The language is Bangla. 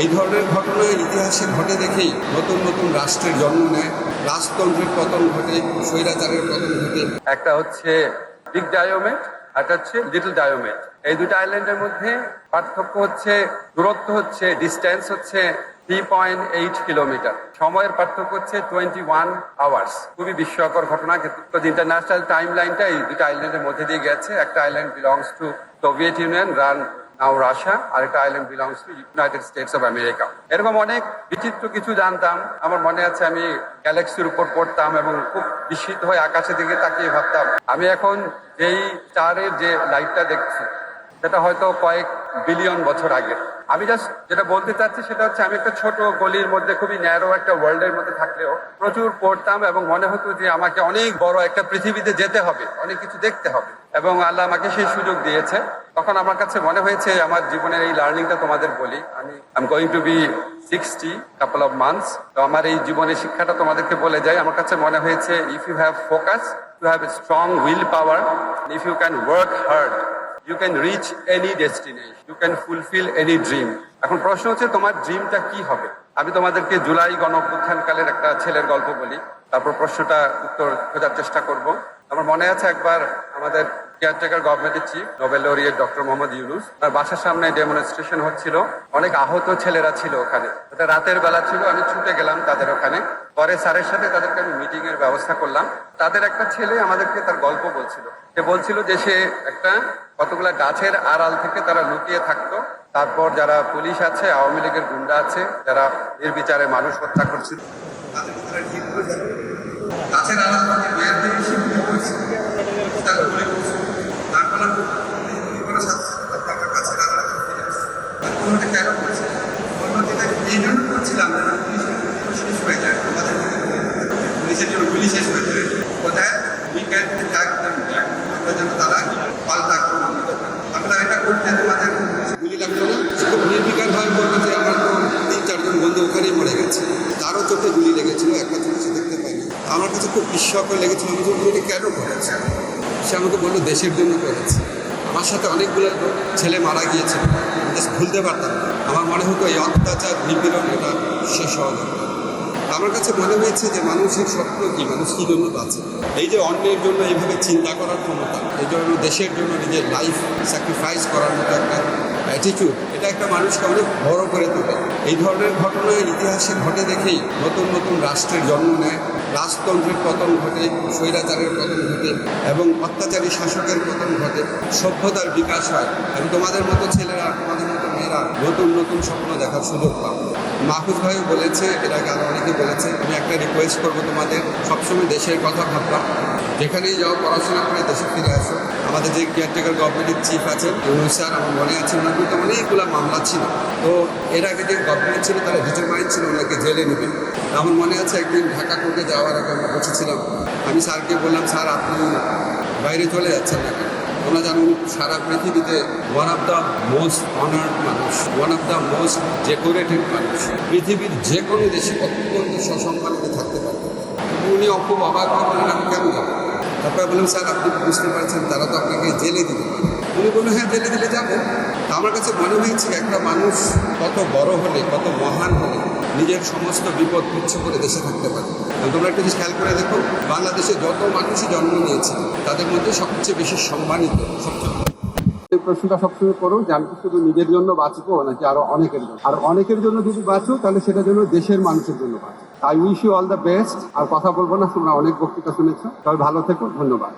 এই ধরনের ঘটনা ইতিহাসে ঘটে দেখেই নতুন নতুন রাষ্ট্রের জন্ম নেয়। রাজতন্ত্রের পতন ঘটে, স্বৈরাচারের পতন ঘটে। একটা হচ্ছে বিগ ডায়োমেট একটা হচ্ছে লিটল ডায়োমেট এই দুটো আইল্যান্ডের মধ্যে পার্থক্য হচ্ছে, দূরত্ব হচ্ছে ডিস্টেন্স হচ্ছে থ্রি পয়েন্ট এইট কিলোমিটার সময়ের পার্থক্য হচ্ছে টোয়েন্টি ওয়ান আওয়ার্স খুবই বিস্ময়কর ঘটনা ইন্টারন্যাশনাল টাইম লাইনটা এই দুটো আইল্যান্ডের মধ্যে দিয়ে গেছে। একটা island belongs to Soviet Union run now Russia আর একটা island belongs to United States of America এরকম অনেক বিচিত্র কিছু জানতাম। আমার মনে আছে আমি গ্যালাক্সির উপর পড়তাম এবং খুব বিস্মিত হয়ে আকাশের দিকে তাকিয়ে ভাবতাম। আমি এখন এই স্টারের যে লাইটটা দেখছি, সেটা হয়তো কয়েক বিলিয়ন বছর আগে। আমি জাস্ট যেটা বলতে চাচ্ছি সেটা হচ্ছে আমি একটা ছোট গলির মধ্যে, খুবই ন্যারো একটা ওয়ার্ল্ডের মধ্যে থাকলেও প্রচুর পড়তাম এবং মনে হতো যে আমাকে অনেক বড় একটা পৃথিবীতে যেতে হবে, অনেক কিছু দেখতে হবে। এবং আল্লাহ আমাকে সেই সুযোগ দিয়েছে। তখন আমার কাছে মনে হয়েছে, আমার জীবনের এই লার্নিংটা তোমাদের বলি। আমি I am going to be sixty couple of months তো আমার এই জীবনের শিক্ষাটা তোমাদেরকে বলে যাই। আমার কাছে মনে হয়েছে if you have focus you have a strong will power if you can work hard you can reach any destination you can fulfil any dream এখন প্রশ্ন হচ্ছে, তোমার ড্রিমটা কি হবে? আমি তোমাদেরকে জুলাই গণ একটা ছেলের গল্প বলি। তারপর প্রশ্নটা উত্তর খোঁজার চেষ্টা করব। আমার মনে আছে একবার আমাদের কেয়ারটেকার গভর্নমেন্টের chief Nobel laureate doctor Mohammad Yunus তার বাসার সামনে ডেমনস্ট্রেশন হচ্ছিল। অনেক আহত ছেলেরা ছিল ওখানে। রাতের বেলা ছিল, আমি ছুটে গেলাম তাদের ওখানে। পরে স্যারের সাথে তাদেরকে আমি মিটিং এর ব্যবস্থা করলাম। তাদের একটা ছেলে আমাদেরকে তার গল্প বলছিল। সে বলছিল যে সে একটা কতগুলা গাছের আড়াল থেকে তারা লুকিয়ে থাকতো। তারপর যারা পুলিশ আছে, আওয়ামী লীগের গুন্ডা আছে, যারা নির্বিচারে মানুষ হত্যা করছিল। গাছের আড়াল থেকে বের হয়ে এসে গুলি করেছে তার গুলি করছে তারপর আর গুলি করার সাথে সাথে তার টাকা গাছের আড়ালে ফিরে আসছে। আর কোনোটা কেন করেছে অন্যদিকে এই জন্য করছিলাম যেন পুলিশের গুলি শেষ হয়ে যায় আমাদের জন্য গুলি শেষ হয়ে কোথায়? We can tag them back আমরা যেন তারা পাল্টা আক্রমণ করতে আমরা এটা করতে তোমাদের গুলি লাগল না? খুব নির্বিকার ভাবে বলব যে আমার তো তিন, চারজন বন্ধু ওখানেই মরে গেছে। তারও চোখে গুলি লেগেছিল একটা চোখে সে দেখতে পাইনি। আমার কাছে খুব বিস্ময়কর লেগেছিল আমি যে গুলি কেন করেছে? সে আমাকে বলল, দেশের জন্য করেছে। আমার সাথে অনেকগুলো ছেলে মারা জাস্ট ভুলতে পারতাম আমার মনে হতো এই অত্যাচার, নিপীড়ন, এটা শেষ হওয়া দরকার। আমার কাছে মনে হয়েছে যে মানুষের স্বপ্ন কি? মানুষ কি জন্য বাঁচে? এই যে অন্যের জন্য এইভাবে চিন্তা করার ক্ষমতা, এই জন্য দেশের জন্য নিজের লাইফ স্যাক্রিফাইস করার মতো একটা অ্যাটিটিউড এটা একটা মানুষকে অনেক বড় করে তোলে। এই ধরনের ঘটনা ইতিহাসে ঘটে দেখেই নতুন নতুন রাষ্ট্রের জন্ম নেয়, রাজতন্ত্রের পতন ঘটে, স্বৈরাচারের পতন ঘটে এবং অত্যাচারী শাসকের পতন ঘটে। সভ্যতার বিকাশ হয় এবং তোমাদের মতো ছেলেরা, তোমাদের মতো মেয়েরা নতুন নতুন স্বপ্ন দেখার সুযোগ পাবে। মাহফুজ ভাই বলেছে, এর আগে আরও অনেকে বলেছে, আমি একটা রিকোয়েস্ট করব তোমাদের, সবসময় দেশের কথা ভাববা। যেখানেই যাও, পড়াশোনা করে দেশে ফিরে আসো। আমাদের যে কেয়ারটেকার গভর্নমেন্টের চিফ আছেন ইউনুস স্যার, আমার মনে আছে, ওনার বিরুদ্ধে অনেকগুলো মামলা ছিল। তো এর আগে যে গভর্নমেন্ট ছিল তারা ডিটারমাইন ছিল, ওনাকে জেলে নেবে। আমার মনে আছে, একদিন ঢাকা কোর্টে যাওয়ার আগে আমরা বসেছিলাম। আমি স্যারকে বললাম, স্যার, আপনি বাইরে চলে যাচ্ছেন না কেন তোমরা জানো সারা পৃথিবীতে one of the most honoured মানুষ one of the most decorated মানুষ। পৃথিবীর যে কোনো দেশে অত্যন্ত সসম্মানিত থাকতে পারবে। উনি খুব অবাক বললেন আমি কেন তারপরে বললাম, স্যার, আপনি বুঝতে পারছেন? তারা তো আপনাকে জেলে দিবে। উনি বললেন হ্যাঁ জেলে দিলে যাব। আমার কাছে মনে হয়েছে একটা মানুষ কত বড় হলে, কত মহান হলে নিজের সমস্ত বিপদ তুচ্ছ করে দেশে থাকতে পারে। তোমরা একটু জিনিস খেয়াল করে দেখো, বাংলাদেশে যত মানুষই জন্ম নিয়েছে, তাদের মধ্যে সবচেয়ে বেশি সম্মানিত, সবচেয়ে এই প্রশ্নটা সবসময় করো যে আমি শুধু নিজের জন্য বাঁচবো নাকি আরও অনেকের জন্য? আর অনেকের জন্য যদি বাঁচো, তাহলে সেটা জন্য দেশের মানুষের জন্য বাঁচো। I wish you all the best আর কথা বলব না, তোমরা অনেক বক্তৃতা শুনেছো। তবে ভালো থেকো, ধন্যবাদ।